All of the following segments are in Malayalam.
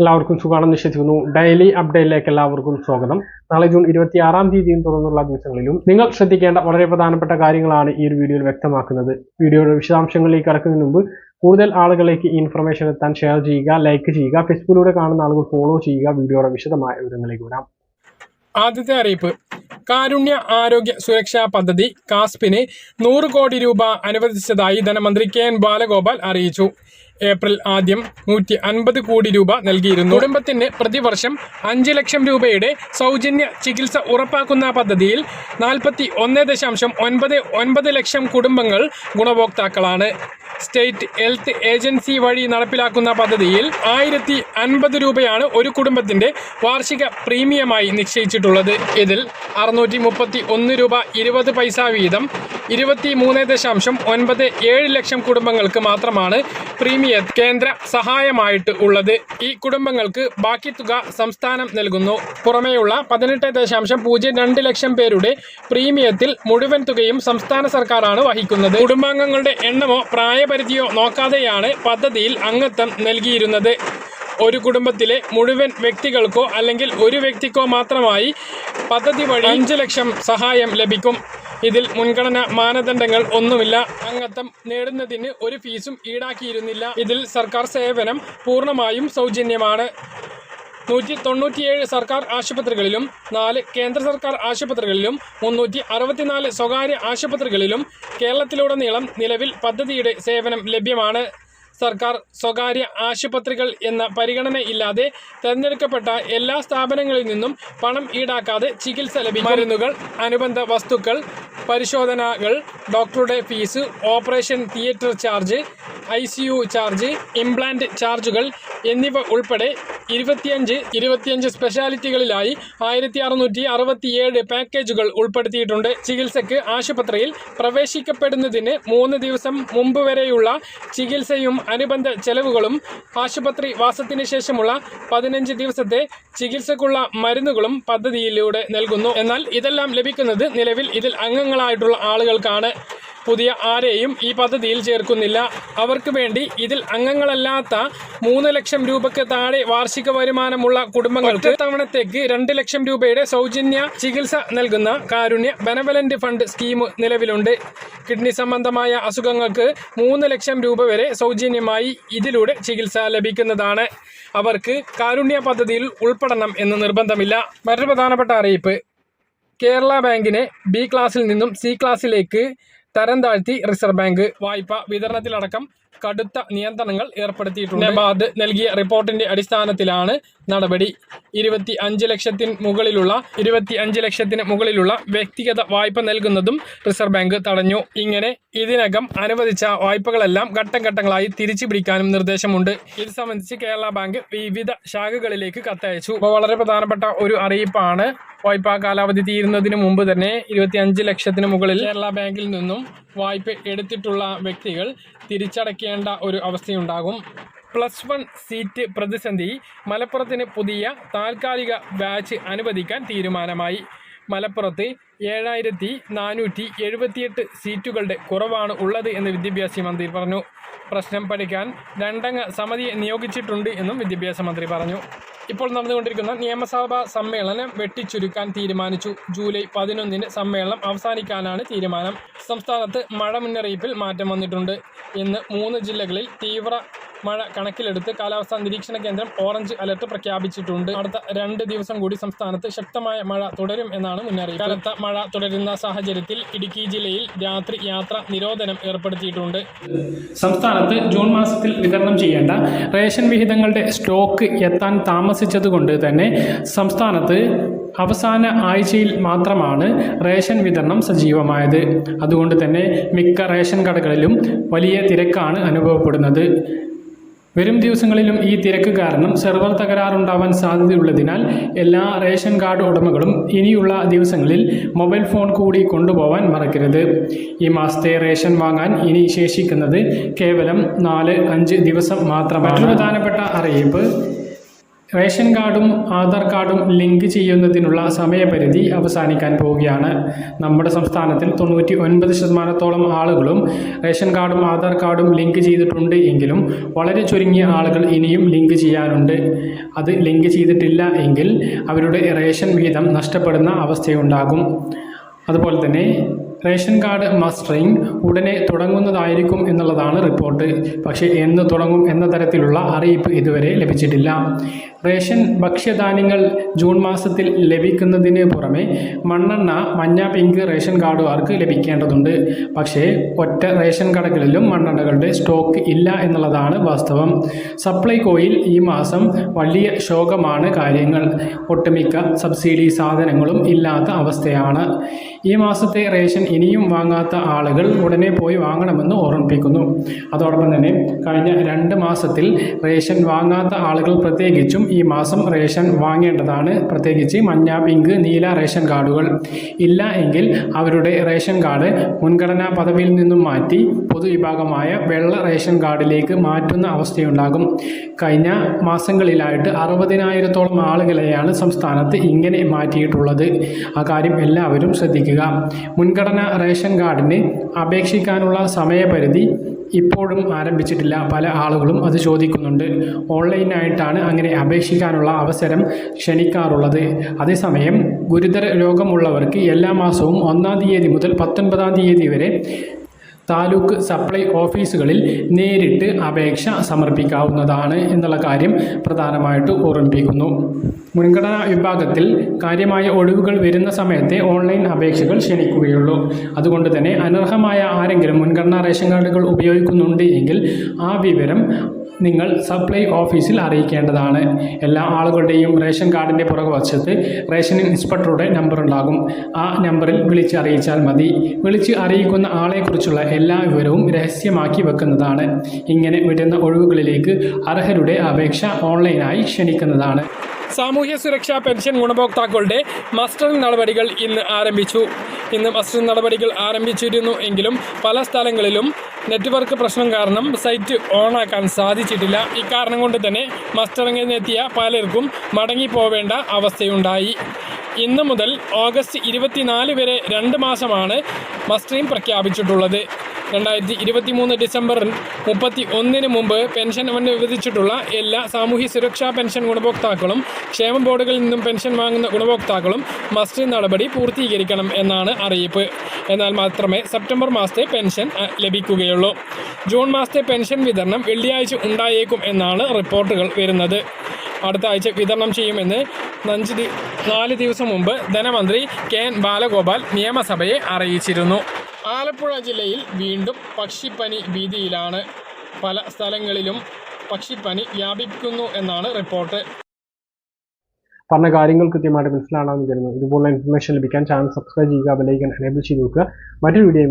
എല്ലാവർക്കും സുഖമാണ് വിശ്വസിക്കുന്നു. ഡെയിലി അപ്ഡേറ്റിലേക്ക് എല്ലാവർക്കും സ്വാഗതം. നാളെ ജൂൺ ഇരുപത്തി ആറാം തീയതിയും തുടർന്നുള്ള ദിവസങ്ങളിലും നിങ്ങൾ ശ്രദ്ധിക്കേണ്ട വളരെ പ്രധാനപ്പെട്ട കാര്യങ്ങളാണ് ഈ ഒരു വീഡിയോയിൽ വ്യക്തമാക്കുന്നത്. വീഡിയോയുടെ വിശദാംശങ്ങളിലേക്ക് കടക്കുന്നതിന് മുമ്പ് കൂടുതൽ ആളുകളിലേക്ക് ഈ ഇൻഫർമേഷൻ എത്താൻ ഷെയർ ചെയ്യുക ലൈക്ക് ചെയ്യുക ഫേസ്ബുക്കിലൂടെ കാണുന്ന ആളുകൾ ഫോളോ ചെയ്യുക വീഡിയോയുടെ വിശദമായ വിവരങ്ങളിലേക്ക് വരാം. ആദ്യത്തെ അറിയിപ്പ്. കാരുണ്യ ആരോഗ്യ സുരക്ഷാ പദ്ധതി കാസ്പിന് നൂറ് കോടി രൂപ അനുവദിച്ചതായി ധനമന്ത്രി കെ എൻ ബാലഗോപാൽ അറിയിച്ചു. ഏപ്രിൽ ആദ്യം നൂറ്റി അൻപത് കോടി രൂപ നൽകിയിരുന്നു. കുടുംബത്തിന് പ്രതിവർഷം അഞ്ച് ലക്ഷം രൂപയുടെ സൗജന്യ ചികിത്സ ഉറപ്പാക്കുന്ന പദ്ധതിയിൽ നാൽപ്പത്തി ഒന്ന് ദശാംശം ഒൻപത് ഒൻപത് ലക്ഷം കുടുംബങ്ങൾ ഗുണഭോക്താക്കളാണ്. സ്റ്റേറ്റ് ഹെൽത്ത് ഏജൻസി വഴി നടപ്പിലാക്കുന്ന പദ്ധതിയിൽ ആയിരത്തി അൻപത് രൂപയാണ് ഒരു കുടുംബത്തിന്റെ വാർഷിക പ്രീമിയമായി നിശ്ചയിച്ചിട്ടുള്ളത്. ഇതിൽ അറുന്നൂറ്റി മുപ്പത്തി ഒന്ന് രൂപ ഇരുപത് പൈസ വീതം ഇരുപത്തി മൂന്ന് ദശാംശം ഒൻപത് ഏഴ് ലക്ഷം കുടുംബങ്ങൾക്ക് മാത്രമാണ് പ്രീമിയം കേന്ദ്ര സഹായമായിട്ട് ഉള്ളത്. ഈ കുടുംബങ്ങൾക്ക് ബാക്കി തുക സംസ്ഥാനം നൽകുന്നു. പുറമേയുള്ള പതിനെട്ട് ദശാംശം പൂജ്യം രണ്ട് ലക്ഷം പേരുടെ പ്രീമിയത്തിൽ മുഴുവൻ തുകയും സംസ്ഥാന സർക്കാരാണ് വഹിക്കുന്നത്. കുടുംബാംഗങ്ങളുടെ എണ്ണമോ പ്രായപരിധിയോ നോക്കാതെയാണ് പദ്ധതിയിൽ അംഗത്വം നൽകിയിരുന്നത്. ഒരു കുടുംബത്തിലെ മുഴുവൻ വ്യക്തികൾക്കോ അല്ലെങ്കിൽ ഒരു വ്യക്തിക്കോ മാത്രമായി പദ്ധതി വഴി അഞ്ച് ലക്ഷം സഹായം ലഭിക്കും. ഇതിൽ മുൻഗണന മാനദണ്ഡങ്ങൾ ഒന്നുമില്ല. അംഗത്വം നേടുന്നതിന് ഒരു ഫീസും ഈടാക്കിയിരുന്നില്ല. ഇതിൽ സർക്കാർ സേവനം പൂർണമായും സൗജന്യമാണ്. നൂറ്റി തൊണ്ണൂറ്റിയേഴ് സർക്കാർ ആശുപത്രികളിലും നാല് കേന്ദ്ര സർക്കാർ ആശുപത്രികളിലും മുന്നൂറ്റി അറുപത്തിനാല് സ്വകാര്യ ആശുപത്രികളിലും കേരളത്തിലുടനീളം നിലവിൽ പദ്ധതിയുടെ സേവനം ലഭ്യമാണ്. സർക്കാർ സ്വകാര്യ ആശുപത്രികൾ എന്ന പരിഗണന ഇല്ലാതെ തിരഞ്ഞെടുക്കപ്പെട്ട എല്ലാ സ്ഥാപനങ്ങളിൽ നിന്നും പണം ഈടാക്കാതെ ചികിത്സ ലഭിക്കും. മരുന്നുകൾ അനുബന്ധ വസ്തുക്കൾ പരിശോധനകൾ ഡോക്ടറുടെ fees operation theatre charge I C U charge implant ചാർജുകൾ എന്നിവ ഉൾപ്പെടെ ഇരുപത്തിയഞ്ച് ഇരുപത്തിയഞ്ച് സ്പെഷ്യാലിറ്റികളിലായി ആയിരത്തി അറുന്നൂറ്റി അറുപത്തിയേഴ് പാക്കേജുകൾ ഉൾപ്പെടുത്തിയിട്ടുണ്ട്. ചികിത്സയ്ക്ക് ആശുപത്രിയിൽ പ്രവേശിക്കപ്പെടുന്നതിന് മൂന്ന് ദിവസം മുമ്പ് വരെയുള്ള ചികിത്സയും അനുബന്ധ ചെലവുകളും ആശുപത്രി വാസത്തിന് ശേഷമുള്ള പതിനഞ്ച് ദിവസത്തെ ചികിത്സക്കുള്ള മരുന്നുകളും പദ്ധതിയിലൂടെ നൽകുന്നു. എന്നാൽ ഇതെല്ലാം ലഭിക്കുന്നത് നിലവിൽ ഇതിൽ അംഗങ്ങളായിട്ടുള്ള ആളുകൾക്കാണ്. പുതിയ ആരെയും ഈ പദ്ധതിയിൽ ചേർക്കുന്നില്ല. അവർക്ക് വേണ്ടി ഇതിൽ അംഗങ്ങളല്ലാത്ത മൂന്ന് ലക്ഷം രൂപയ്ക്ക് താഴെ വാർഷിക വരുമാനമുള്ള കുടുംബങ്ങൾക്ക് തവണത്തേക്ക് രണ്ട് ലക്ഷം രൂപയുടെ സൗജന്യ ചികിത്സ നൽകുന്ന കാരുണ്യ ബെനവലന്റ് ഫണ്ട് സ്കീം നിലവിലുണ്ട്. കിഡ്നി സംബന്ധമായ അസുഖങ്ങൾക്ക് മൂന്ന് ലക്ഷം രൂപ വരെ സൗജന്യമായി ഇതിലൂടെ ചികിത്സ ലഭിക്കുന്നതാണ്. അവർക്ക് കാരുണ്യ പദ്ധതിയിൽ ഉൾപ്പെടണം എന്ന് നിർബന്ധമില്ല. മറ്റൊരു പ്രധാനപ്പെട്ട അറിയിപ്പ്. കേരള ബാങ്കിനെ ബി ക്ലാസ്സിൽ നിന്നും സി ക്ലാസ്സിലേക്ക് തരം താഴ്ത്തി റിസർവ് ബാങ്ക് വായ്പ വിതരണത്തിലടക്കം കടുത്ത നിയന്ത്രണങ്ങൾ ഏർപ്പെടുത്തിയിട്ടുണ്ട്. നബാർഡ് നൽകിയ റിപ്പോർട്ടിന്റെ അടിസ്ഥാനത്തിലാണ് നടപടി. ഇരുപത്തി അഞ്ച് ലക്ഷത്തിന് മുകളിലുള്ള ഇരുപത്തി അഞ്ച് ലക്ഷത്തിന് മുകളിലുള്ള വ്യക്തിഗത വായ്പ നൽകുന്നതും റിസർവ് ബാങ്ക് തടഞ്ഞു. ഇങ്ങനെ ഇതിനകം അനുവദിച്ച വായ്പകളെല്ലാം ഘട്ടം ഘട്ടങ്ങളായി തിരിച്ചു പിടിക്കാനും നിർദ്ദേശമുണ്ട്. ഇത് സംബന്ധിച്ച് കേരള ബാങ്ക് വിവിധ ശാഖകളിലേക്ക് കത്തയച്ചു. വളരെ പ്രധാനപ്പെട്ട ഒരു അറിയിപ്പാണ്. വായ്പാ കാലാവധി തീരുന്നതിന് മുമ്പ് തന്നെ ഇരുപത്തി അഞ്ച് ലക്ഷത്തിന് മുകളിൽ കേരള ബാങ്കിൽ നിന്നും വായ്പ എടുത്തിട്ടുള്ള വ്യക്തികൾ തിരിച്ചടയ്ക്കേണ്ട ഒരു അവസ്ഥയുണ്ടാകും. പ്ലസ് വൺ സീറ്റ് പ്രതിസന്ധി മലപ്പുറത്തിന് പുതിയ താൽക്കാലിക ബാച്ച് അനുവദിക്കാൻ തീരുമാനമായി. മലപ്പുറത്ത് ഏഴായിരത്തി നാനൂറ്റി എഴുപത്തിയെട്ട് സീറ്റുകളുടെ കുറവാണ് ഉള്ളത് എന്ന് വിദ്യാഭ്യാസ മന്ത്രി പറഞ്ഞു. പ്രശ്നം പഠിക്കാൻ രണ്ടംഗ സമിതിയെ നിയോഗിച്ചിട്ടുണ്ട് എന്നും വിദ്യാഭ്യാസ മന്ത്രി പറഞ്ഞു. ഇപ്പോൾ നടന്നുകൊണ്ടിരിക്കുന്ന നിയമസഭാ സമ്മേളനം വെട്ടിച്ചുരുക്കാൻ തീരുമാനിച്ചു. ജൂലൈ പതിനൊന്നിന് സമ്മേളനം അവസാനിക്കാനാണ് തീരുമാനം. സംസ്ഥാനത്ത് മഴ മുന്നറിയിപ്പിൽ മാറ്റം വന്നിട്ടുണ്ട്. ഇന്ന് മൂന്ന് ജില്ലകളിൽ തീവ്ര മഴ കണക്കിലെടുത്ത് കാലാവസ്ഥാ നിരീക്ഷണ കേന്ദ്രം ഓറഞ്ച് അലർട്ട് പ്രഖ്യാപിച്ചിട്ടുണ്ട്. അടുത്ത രണ്ട് ദിവസം കൂടി സംസ്ഥാനത്ത് ശക്തമായ മഴ തുടരും എന്നാണ് മുന്നറിയിപ്പ്. കനത്ത മഴ തുടരുന്ന സാഹചര്യത്തിൽ ഇടുക്കി ജില്ലയിൽ രാത്രി യാത്ര നിരോധനം ഏർപ്പെടുത്തിയിട്ടുണ്ട്. സംസ്ഥാനത്ത് ജൂൺ മാസത്തിൽ വിതരണം ചെയ്യേണ്ട റേഷൻ വിഹിതങ്ങളുടെ സ്റ്റോക്ക് എത്താൻ താമസിച്ചതുകൊണ്ട് തന്നെ സംസ്ഥാനത്ത് അവസാന ആഴ്ചയിൽ മാത്രമാണ് റേഷൻ വിതരണം സജീവമായത്. അതുകൊണ്ട് തന്നെ മിക്ക റേഷൻ കടകളിലും വലിയ തിരക്കാണ് അനുഭവപ്പെടുന്നത്. വരും ദിവസങ്ങളിലും ഈ തിരക്ക് കാരണം സെർവർ തകരാറുണ്ടാവാൻ സാധ്യതയുള്ളതിനാൽ എല്ലാ റേഷൻ കാർഡ് ഉടമകളും ഇനിയുള്ള ദിവസങ്ങളിൽ മൊബൈൽ ഫോൺ കൂടി കൊണ്ടുപോകാൻ മറക്കരുത്. ഈ മാസത്തെ റേഷൻ വാങ്ങാൻ ഇനി ശേഷിക്കുന്നത് കേവലം നാല് അഞ്ച് ദിവസം മാത്രമാണ്. പ്രധാനപ്പെട്ട അറിയിപ്പ്. റേഷൻ കാർഡും ആധാർ കാർഡും ലിങ്ക് ചെയ്യുന്നതിനുള്ള സമയപരിധി അവസാനിക്കാൻ പോവുകയാണ്. നമ്മുടെ സംസ്ഥാനത്തിൽ തൊണ്ണൂറ്റി ഒൻപത് ശതമാനത്തോളം ആളുകളും റേഷൻ കാർഡും ആധാർ കാർഡും ലിങ്ക് ചെയ്തിട്ടുണ്ട് എങ്കിലും വളരെ ചുരുങ്ങിയ ആളുകൾ ഇനിയും ലിങ്ക് ചെയ്യാനുണ്ട്. അത് ലിങ്ക് ചെയ്തിട്ടില്ല എങ്കിൽ അവരുടെ റേഷൻ വീതം നഷ്ടപ്പെടുന്ന അവസ്ഥയുണ്ടാകും. അതുപോലെ തന്നെ റേഷൻ കാർഡ് മസ്റ്ററിംഗ് ഉടനെ തുടങ്ങുന്നതായിരിക്കും എന്നുള്ളതാണ് റിപ്പോർട്ട്. പക്ഷേ എന്ന് തുടങ്ങും എന്ന തരത്തിലുള്ള അറിയിപ്പ് ഇതുവരെ ലഭിച്ചിട്ടില്ല. റേഷൻ ഭക്ഷ്യധാന്യങ്ങൾ ജൂൺ മാസത്തിൽ ലഭിക്കുന്നതിന് പുറമെ മണ്ണെണ്ണ മഞ്ഞ പിങ്ക് റേഷൻ കാർഡുകാർക്ക് ലഭിക്കേണ്ടതുണ്ട്. പക്ഷേ ഒറ്റ റേഷൻ കടകളിലും മണ്ണെണ്ണകളുടെ സ്റ്റോക്ക് ഇല്ല എന്നുള്ളതാണ് വാസ്തവം. സപ്ലൈകോയിൽ ഈ മാസം വലിയ ശോകമാണ് കാര്യങ്ങൾ. ഒട്ടുമിക്ക സബ്സിഡി സാധനങ്ങളും ഇല്ലാത്ത അവസ്ഥയാണ്. ഈ മാസത്തെ റേഷൻ ഇനിയും വാങ്ങാത്ത ആളുകൾ ഉടനെ പോയി വാങ്ങണമെന്ന് ഓർമ്മിപ്പിക്കുന്നു. അതോടൊപ്പം തന്നെ കഴിഞ്ഞ രണ്ട് മാസത്തിൽ റേഷൻ വാങ്ങാത്ത ആളുകൾ പ്രത്യേകിച്ചും ഈ മാസം റേഷൻ വാങ്ങേണ്ടതാണ്. പ്രത്യേകിച്ച് മഞ്ഞ പിങ്ക് നീല റേഷൻ കാർഡുകൾ. ഇല്ല എങ്കിൽ അവരുടെ റേഷൻ കാർഡ് മുൻഗണനാ പദവിയിൽ നിന്നും മാറ്റി പൊതുവിഭാഗമായ വെള്ള റേഷൻ കാർഡിലേക്ക് മാറ്റുന്ന അവസ്ഥയുണ്ടാകും. കഴിഞ്ഞ മാസങ്ങളിലായിട്ട് അറുപതിനായിരത്തോളം ആളുകളെയാണ് സംസ്ഥാനത്ത് ഇങ്ങനെ മാറ്റിയിട്ടുള്ളത്. ആ കാര്യം എല്ലാവരും ശ്രദ്ധിക്കുക. മുൻഗണനാ റേഷൻ കാർഡിന് അപേക്ഷിക്കാനുള്ള സമയപരിധി ഇപ്പോഴും ആരംഭിച്ചിട്ടില്ല. പല ആളുകളും അത് ചോദിക്കുന്നുണ്ട്. ഓൺലൈനായിട്ടാണ് അങ്ങനെ അപേക്ഷിക്കാനുള്ള അവസരം ക്ഷണിക്കാറുള്ളത്. അതേസമയം ഗുരുതര രോഗമുള്ളവർക്ക് എല്ലാ മാസവും ഒന്നാം തീയതി മുതൽ പത്തൊൻപതാം തീയതി വരെ താലൂക്ക് സപ്ലൈ ഓഫീസുകളിൽ നേരിട്ട് അപേക്ഷ സമർപ്പിക്കാവുന്നതാണ് എന്നുള്ള കാര്യം പ്രധാനമായിട്ട് ഓർമ്മിപ്പിക്കുന്നു. മുൻഗണനാ വിഭാഗത്തിൽ കാര്യമായ ഒഴിവുകൾ വരുന്ന സമയത്തെ ഓൺലൈൻ അപേക്ഷകൾ ക്ഷണിക്കുകയുള്ളൂ. അതുകൊണ്ട് തന്നെ അനർഹമായ ആരെങ്കിലും മുൻഗണനാ റേഷൻ കാർഡുകൾ ഉപയോഗിക്കുന്നുണ്ട് എങ്കിൽ ആ വിവരം നിങ്ങൾ സപ്ലൈ ഓഫീസിൽ അറിയിക്കേണ്ടതാണ്. എല്ലാ ആളുകളുടെയും റേഷൻ കാർഡിന്റെ പുറകുവശത്ത് റേഷൻ ഇൻസ്പെക്ടറുടെ നമ്പർ ഉണ്ടാകും. ആ നമ്പറിൽ വിളിച്ച് അറിയിച്ചാൽ മതി. വിളിച്ച് അറിയിക്കുന്ന ആളെക്കുറിച്ചുള്ള എല്ലാ വിവരവും രഹസ്യമാക്കി വെക്കുന്നതാണ്. ഇങ്ങനെ വിടുന്ന ഒഴിവുകളിലേക്ക് അർഹരുടെ അപേക്ഷ ഓൺലൈനായി ക്ഷണിക്കുന്നതാണ്. സാമൂഹ്യ സുരക്ഷാ പെൻഷൻ ഗുണഭോക്താക്കളുടെ മസ്റ്ററിംഗ് നടപടികൾ ഇന്ന് ആരംഭിച്ചു. ഇന്ന് മസ്റ്ററിംഗ് നടപടികൾ ആരംഭിച്ചിരുന്നു എങ്കിലും പല സ്ഥലങ്ങളിലും നെറ്റ്വർക്ക് പ്രശ്നം കാരണം സൈറ്റ് ഓണാക്കാൻ സാധിച്ചിട്ടില്ല. ഇക്കാരണം കൊണ്ട് തന്നെ മസ്റ്ററിങ്ങിനെത്തിയ പലർക്കും മടങ്ങിപ്പോവേണ്ട അവസ്ഥയുണ്ടായി. ഇന്ന് മുതൽ ഓഗസ്റ്റ് ഇരുപത്തിനാല് വരെ രണ്ട് മാസമാണ് മസ്റ്ററിംഗ് പ്രഖ്യാപിച്ചിട്ടുള്ളത്. രണ്ടായിരത്തി ഇരുപത്തി മൂന്ന് ഡിസംബർ മുപ്പത്തി ഒന്നിന് മുമ്പ് പെൻഷൻ അനുവദിച്ചിട്ടുള്ള എല്ലാ സാമൂഹ്യ സുരക്ഷാ പെൻഷൻ ഗുണഭോക്താക്കളും ക്ഷേമ ബോർഡുകളിൽ നിന്നും പെൻഷൻ വാങ്ങുന്ന ഗുണഭോക്താക്കളും മസ്റ്റ് നടപടി പൂർത്തീകരിക്കണം എന്നാണ് അറിയിപ്പ്. എന്നാൽ മാത്രമേ സെപ്റ്റംബർ മാസത്തെ പെൻഷൻ ലഭിക്കുകയുള്ളൂ. ജൂൺ മാസത്തെ പെൻഷൻ വിതരണം വെള്ളിയാഴ്ച ഉണ്ടായേക്കും എന്നാണ് റിപ്പോർട്ടുകൾ വരുന്നത്. അടുത്ത ആഴ്ച വിതരണം ചെയ്യുമെന്ന് അഞ്ച് നാല് ദിവസം മുമ്പ് ധനമന്ത്രി കെ എൻ ബാലഗോപാൽ നിയമസഭയെ അറിയിച്ചിരുന്നു. ആലപ്പുഴ ജില്ലയിൽ വീണ്ടും പക്ഷിപ്പനി ഭീതിയിലാണ്. പല സ്ഥലങ്ങളിലും പക്ഷിപ്പനി വ്യാപിക്കുന്നു എന്നാണ് റിപ്പോർട്ട്. പറഞ്ഞ കാര്യങ്ങൾ കൃത്യമായിട്ട് മനസ്സിലാണെന്ന് കരുതുന്നു. ഇതുപോലുള്ള ഇൻഫർമേഷൻ ലഭിക്കാൻ ചാനൽ സബ്സ്ക്രൈബ് ചെയ്യുക ബെലൈക്കൻ എനേബിൾ ചെയ്ത് നോക്കുക മറ്റൊരു വീഡിയോ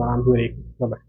കാണാൻ ദൂരേക്കും ബൈ